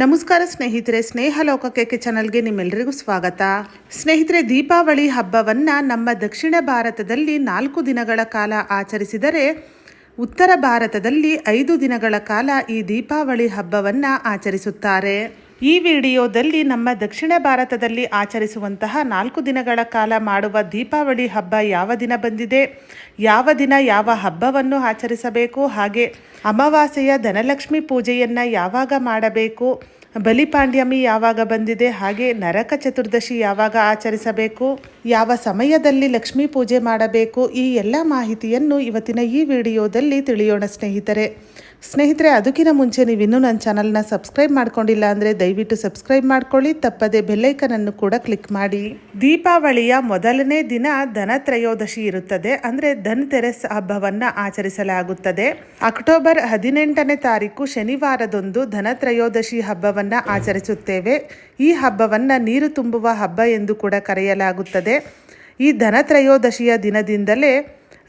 ನಮಸ್ಕಾರ ಸ್ನೇಹಿತರೆ ಸ್ನೇಹ ಲೋಕಕ್ಕೆ ಚಾನಲ್ಗೆ ನಿಮ್ಮೆಲ್ಲರಿಗೂ ಸ್ವಾಗತ. ಸ್ನೇಹಿತರೆ, ದೀಪಾವಳಿ ಹಬ್ಬವನ್ನು ನಮ್ಮ ದಕ್ಷಿಣ ಭಾರತದಲ್ಲಿ ನಾಲ್ಕು ದಿನಗಳ ಕಾಲ ಆಚರಿಸಿದರೆ ಉತ್ತರ ಭಾರತದಲ್ಲಿ ಐದು ದಿನಗಳ ಕಾಲ ಈ ದೀಪಾವಳಿ ಹಬ್ಬವನ್ನು ಆಚರಿಸುತ್ತಾರೆ. ಈ ವಿಡಿಯೋದಲ್ಲಿ ನಮ್ಮ ದಕ್ಷಿಣ ಭಾರತದಲ್ಲಿ ಆಚರಿಸುವಂತಹ ನಾಲ್ಕು ದಿನಗಳ ಕಾಲ ಮಾಡುವ ದೀಪಾವಳಿ ಹಬ್ಬ ಯಾವ ದಿನ ಬಂದಿದೆ? ಯಾವ ದಿನ ಯಾವ ಹಬ್ಬವನ್ನು ಆಚರಿಸಬೇಕು? ಹಾಗೆ ಅಮಾವಾಸ್ಯೆಯ ಧನಲಕ್ಷ್ಮಿ ಪೂಜೆಯನ್ನು ಯಾವಾಗ ಮಾಡಬೇಕು? ಬಲಿಪಾಂಡ್ಯಮಿ ಯಾವಾಗ ಬಂದಿದೆ? ಹಾಗೆ ನರಕ ಚತುರ್ದಶಿ ಯಾವಾಗ ಆಚರಿಸಬೇಕು? ಯಾವ ಸಮಯದಲ್ಲಿ ಲಕ್ಷ್ಮೀ ಪೂಜೆ ಮಾಡಬೇಕು? ಈ ಎಲ್ಲ ಮಾಹಿತಿಯನ್ನು ಇವತ್ತಿನ ಈ ವಿಡಿಯೋದಲ್ಲಿ ತಿಳಿಯೋಣ ಸ್ನೇಹಿತರೆ. ಸ್ನೇಹಿತರೆ, ಅದಕ್ಕಿಂತ ಮುಂಚೆ ನೀವು ಇನ್ನೂ ನನ್ನ ಚಾನಲ್ನ ಸಬ್ಸ್ಕ್ರೈಬ್ ಮಾಡ್ಕೊಂಡಿಲ್ಲ ಅಂದರೆ ದಯವಿಟ್ಟು ಸಬ್ಸ್ಕ್ರೈಬ್ ಮಾಡ್ಕೊಳ್ಳಿ. ತಪ್ಪದೆ ಬೆಲ್ಲೈಕನನ್ನು ಕೂಡ ಕ್ಲಿಕ್ ಮಾಡಿ. ದೀಪಾವಳಿಯ ಮೊದಲನೇ ದಿನ ಧನತ್ರಯೋದಶಿ ಇರುತ್ತದೆ. ಅಂದರೆ ಧನ್ ತೆರೆಸ್ ಹಬ್ಬವನ್ನು ಆಚರಿಸಲಾಗುತ್ತದೆ. ಅಕ್ಟೋಬರ್ ಹದಿನೆಂಟನೇ ತಾರೀಕು ಶನಿವಾರದಂದು ಧನತ್ರಯೋದಶಿ ಹಬ್ಬವನ್ನು ಆಚರಿಸುತ್ತೇವೆ. ಈ ಹಬ್ಬವನ್ನು ನೀರು ತುಂಬುವ ಹಬ್ಬ ಎಂದು ಕೂಡ ಕರೆಯಲಾಗುತ್ತದೆ. ಈ ಧನತ್ರಯೋದಶಿಯ ದಿನದಿಂದಲೇ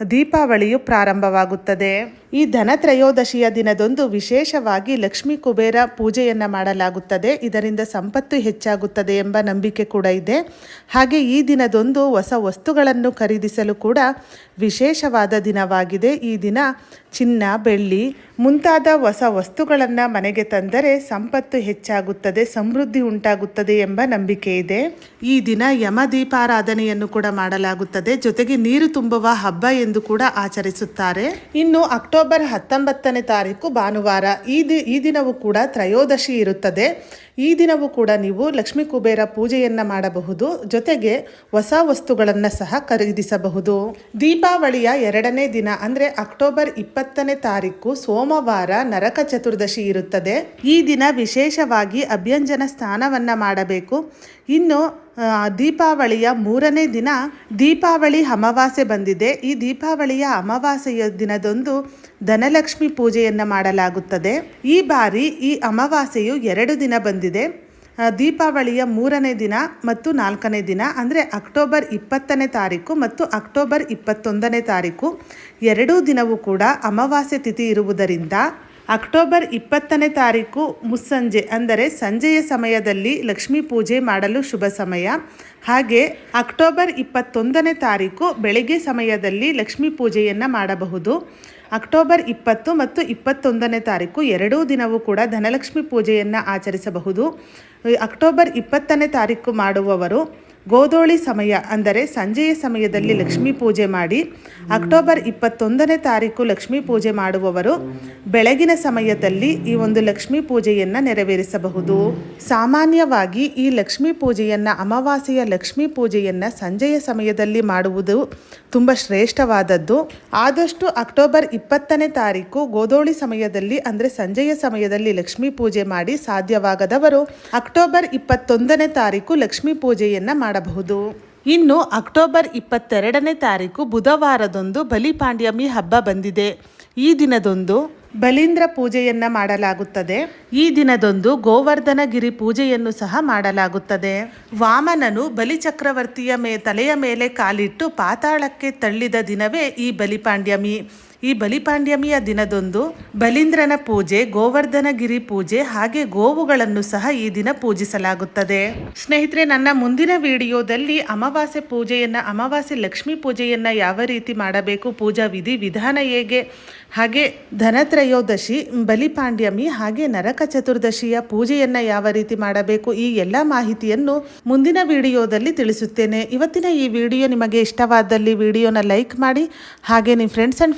ದೀಪಾವಳಿಯು ಪ್ರಾರಂಭವಾಗುತ್ತದೆ. ಈ ಧನತ್ರಯೋದಶಿಯ ದಿನದಂದು ವಿಶೇಷವಾಗಿ ಲಕ್ಷ್ಮೀ ಕುಬೇರ ಪೂಜೆಯನ್ನು ಮಾಡಲಾಗುತ್ತದೆ. ಇದರಿಂದ ಸಂಪತ್ತು ಹೆಚ್ಚಾಗುತ್ತದೆ ಎಂಬ ನಂಬಿಕೆ ಕೂಡ ಇದೆ. ಹಾಗೆ ಈ ದಿನದೊಂದು ಹೊಸ ವಸ್ತುಗಳನ್ನು ಖರೀದಿಸಲು ಕೂಡ ವಿಶೇಷವಾದ ದಿನವಾಗಿದೆ. ಈ ದಿನ ಚಿನ್ನ, ಬೆಳ್ಳಿ ಮುಂತಾದ ಹೊಸ ವಸ್ತುಗಳನ್ನು ಮನೆಗೆ ತಂದರೆ ಸಂಪತ್ತು ಹೆಚ್ಚಾಗುತ್ತದೆ, ಸಮೃದ್ಧಿ ಉಂಟಾಗುತ್ತದೆ ಎಂಬ ನಂಬಿಕೆ ಇದೆ. ಈ ದಿನ ಯಮ ದೀಪಾರಾಧನೆಯನ್ನು ಕೂಡ ಮಾಡಲಾಗುತ್ತದೆ. ಜೊತೆಗೆ ನೀರು ತುಂಬುವ ಹಬ್ಬ ಎಂದು ಕೂಡ ಆಚರಿಸುತ್ತಾರೆ. ಇನ್ನು ಅಕ್ಟೋಬರ್ ಹತ್ತೊಂಬತ್ತನೇ ತಾರೀಕು ಭಾನುವಾರ. ಈ ದಿ, ಈ ದಿನವೂ ಕೂಡ ತ್ರಯೋದಶಿ ಇರುತ್ತದೆ. ಈ ದಿನವೂ ಕೂಡ ನೀವು ಲಕ್ಷ್ಮೀ ಕುಬೇರ ಪೂಜೆಯನ್ನು ಮಾಡಬಹುದು. ಜೊತೆಗೆ ಹೊಸ ವಸ್ತುಗಳನ್ನು ಸಹ ಖರೀದಿಸಬಹುದು. ದೀಪಾವಳಿಯ ಎರಡನೇ ದಿನ ಅಂದರೆ ಅಕ್ಟೋಬರ್ ಇಪ್ಪತ್ತನೇ ತಾರೀಕು ಸೋಮವಾರ ನರಕ ಚತುರ್ದಶಿ ಇರುತ್ತದೆ. ಈ ದಿನ ವಿಶೇಷವಾಗಿ ಅಭ್ಯಂಜನ ಸ್ನಾನವನ್ನು ಮಾಡಬೇಕು. ಇನ್ನು ದೀಪಾವಳಿಯ ಮೂರನೇ ದಿನ ದೀಪಾವಳಿ ಅಮಾವಾಸ್ಯೆ ಬಂದಿದೆ. ಈ ದೀಪಾವಳಿಯ ಅಮಾವಾಸ್ಯೆಯ ದಿನದಂದು ಧನಲಕ್ಷ್ಮಿ ಪೂಜೆಯನ್ನು ಮಾಡಲಾಗುತ್ತದೆ. ಈ ಬಾರಿ ಈ ಅಮಾವಾಸ್ಯೆಯು ಎರಡು ದಿನ ಬಂದಿದೆ. ದೀಪಾವಳಿಯ ಮೂರನೇ ದಿನ ಮತ್ತು ನಾಲ್ಕನೇ ದಿನ, ಅಂದರೆ ಅಕ್ಟೋಬರ್ ಇಪ್ಪತ್ತನೇ ತಾರೀಕು ಮತ್ತು ಅಕ್ಟೋಬರ್ ಇಪ್ಪತ್ತೊಂದನೇ ತಾರೀಕು, ಎರಡೂ ದಿನವೂ ಕೂಡ ಅಮಾವಾಸ್ಯೆ ತಿಥಿ ಇರುವುದರಿಂದ ಅಕ್ಟೋಬರ್ ಇಪ್ಪತ್ತನೇ ತಾರೀಕು ಮುಸ್ಸಂಜೆ, ಅಂದರೆ ಸಂಜೆಯ ಸಮಯದಲ್ಲಿ ಲಕ್ಷ್ಮೀ ಪೂಜೆ ಮಾಡಲು ಶುಭ ಸಮಯ. ಹಾಗೆ ಅಕ್ಟೋಬರ್ ಇಪ್ಪತ್ತೊಂದನೇ ತಾರೀಕು ಬೆಳಗ್ಗೆ ಸಮಯದಲ್ಲಿ ಲಕ್ಷ್ಮೀ ಪೂಜೆಯನ್ನು ಮಾಡಬಹುದು. ಅಕ್ಟೋಬರ್ ಇಪ್ಪತ್ತು ಮತ್ತು ಇಪ್ಪತ್ತೊಂದನೇ ತಾರೀಕು ಎರಡೂ ದಿನವೂ ಕೂಡ ಧನಲಕ್ಷ್ಮಿ ಪೂಜೆಯನ್ನು ಆಚರಿಸಬಹುದು. ಅಕ್ಟೋಬರ್ ಇಪ್ಪತ್ತನೇ ತಾರೀಕು ಮಾಡುವವರು ಗೋಧೋಳಿ ಸಮಯ ಅಂದರೆ ಸಂಜೆಯ ಸಮಯದಲ್ಲಿ ಲಕ್ಷ್ಮೀ ಪೂಜೆ ಮಾಡಿ ಅಕ್ಟೋಬರ್ ಇಪ್ಪತ್ತೊಂದನೇ ತಾರೀಕು ಲಕ್ಷ್ಮೀ ಪೂಜೆ ಮಾಡುವವರು ಬೆಳಗಿನ ಸಮಯದಲ್ಲಿ ಈ ಒಂದು ಲಕ್ಷ್ಮೀ ಪೂಜೆಯನ್ನು ನೆರವೇರಿಸಬಹುದು. ಸಾಮಾನ್ಯವಾಗಿ ಈ ಲಕ್ಷ್ಮೀ ಪೂಜೆಯನ್ನು, ಅಮಾವಾಸ್ಯೆಯ ಲಕ್ಷ್ಮೀ ಪೂಜೆಯನ್ನು ಸಂಜೆಯ ಸಮಯದಲ್ಲಿ ಮಾಡುವುದು ತುಂಬ ಶ್ರೇಷ್ಠವಾದದ್ದು. ಆದಷ್ಟು ಅಕ್ಟೋಬರ್ ಇಪ್ಪತ್ತನೇ ತಾರೀಕು ಗೋಧೋಳಿ ಸಮಯದಲ್ಲಿ ಅಂದರೆ ಸಂಜೆಯ ಸಮಯದಲ್ಲಿ ಲಕ್ಷ್ಮೀ ಪೂಜೆ ಮಾಡಿ ಸಾಧ್ಯವಾಗದವರು ಅಕ್ಟೋಬರ್ ಇಪ್ಪತ್ತೊಂದನೇ ತಾರೀಕು ಲಕ್ಷ್ಮೀ ಪೂಜೆಯನ್ನು ಮಾಡಬಹುದು ಇನ್ನು ಅಕ್ಟೋಬರ್ ಇಪ್ಪತ್ತೆರಡನೇ ತಾರೀಕು ಬುಧವಾರದೊಂದು ಬಲಿಪಾಂಡ್ಯಮಿ ಹಬ್ಬ ಬಂದಿದೆ. ಈ ದಿನದೊಂದು ಬಲೀಂದ್ರ ಪೂಜೆಯನ್ನ ಮಾಡಲಾಗುತ್ತದೆ. ಈ ದಿನದೊಂದು ಗೋವರ್ಧನಗಿರಿ ಪೂಜೆಯನ್ನು ಸಹ ಮಾಡಲಾಗುತ್ತದೆ. ವಾಮನನು ಬಲಿಚಕ್ರವರ್ತಿಯ ಮೇ, ತಲೆಯ ಮೇಲೆ ಕಾಲಿಟ್ಟು ಪಾತಾಳಕ್ಕೆ ತಳ್ಳಿದ ದಿನವೇ ಈ ಬಲಿಪಾಂಡ್ಯಮಿ. ಈ ಬಲಿಪಾಂಡ್ಯಮಿಯ ದಿನದಂದು ಬಲೀಂದ್ರನ ಪೂಜೆ, ಗೋವರ್ಧನಗಿರಿ ಪೂಜೆ ಹಾಗೆ ಗೋವುಗಳನ್ನು ಸಹ ಈ ದಿನ ಪೂಜಿಸಲಾಗುತ್ತದೆ. ಸ್ನೇಹಿತರೆ, ನನ್ನ ಮುಂದಿನ ವಿಡಿಯೋದಲ್ಲಿ ಅಮಾವಾಸ್ಯೆ ಪೂಜೆಯನ್ನ, ಅಮಾವಾಸ್ಯೆ ಲಕ್ಷ್ಮೀ ಪೂಜೆಯನ್ನ ಯಾವ ರೀತಿ ಮಾಡಬೇಕು, ಪೂಜಾ ವಿಧಿ, ವಿಧಾನ ಹೇಗೆ, ಹಾಗೆ ಧನತ್ರಯೋದಶಿ, ಬಲಿಪಾಂಡ್ಯಮಿ, ಹಾಗೆ ನರಕ ಚತುರ್ದಶಿಯ ಪೂಜೆಯನ್ನ ಯಾವ ರೀತಿ ಮಾಡಬೇಕು ಈ ಎಲ್ಲ ಮಾಹಿತಿಯನ್ನು ಮುಂದಿನ ವಿಡಿಯೋದಲ್ಲಿ ತಿಳಿಸುತ್ತೇನೆ. ಇವತ್ತಿನ ಈ ವಿಡಿಯೋ ನಿಮಗೆ ಇಷ್ಟವಾದಲ್ಲಿ ವಿಡಿಯೋನ ಲೈಕ್ ಮಾಡಿ, ಹಾಗೆ ನಿಮ್ಮ ಫ್ರೆಂಡ್ಸ್ ಆ್ಯಂಡ್